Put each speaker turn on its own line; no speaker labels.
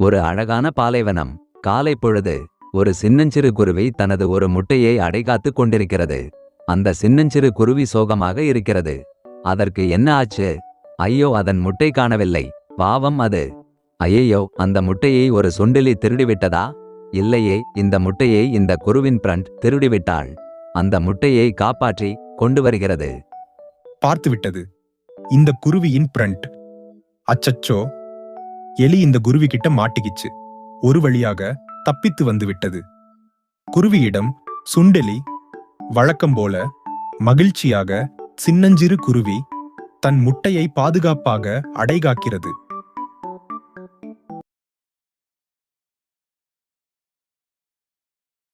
ஒரு அழகான பாலைவனம். காலை பொழுது ஒரு சின்னஞ்சிறு குருவி தனது ஒரு முட்டையை அடைகாத்துக் கொண்டிருக்கிறது. அந்த சின்னஞ்சிறு குருவி சோகமாக இருக்கிறது. அதற்கு என்ன ஆச்சு? ஐயோ அதன் முட்டை காணவில்லை. பாவம் அது. ஐயையோ அந்த முட்டையை ஒரு சுண்டலி திருடிவிட்டதா? இல்லையே இந்த முட்டையை இந்த குருவின் பிரண்ட் திருடிவிட்டாள். அந்த முட்டையை காப்பாற்றி கொண்டு வருகிறது.
பார்த்துவிட்டது. இந்த குருவியின் பிரண்ட் அச்சச்சோ எலி இந்த குருவி கிட்ட மாட்டிக்கிச்சு. ஒரு வழியாக தப்பித்து வந்துவிட்டது. குருவியிடம் சுண்டெலி வழக்கம் போல மகிழ்ச்சியாக சின்னஞ்சிறு குருவி தன் முட்டையை பாதுகாப்பாக அடைகாக்கிறது.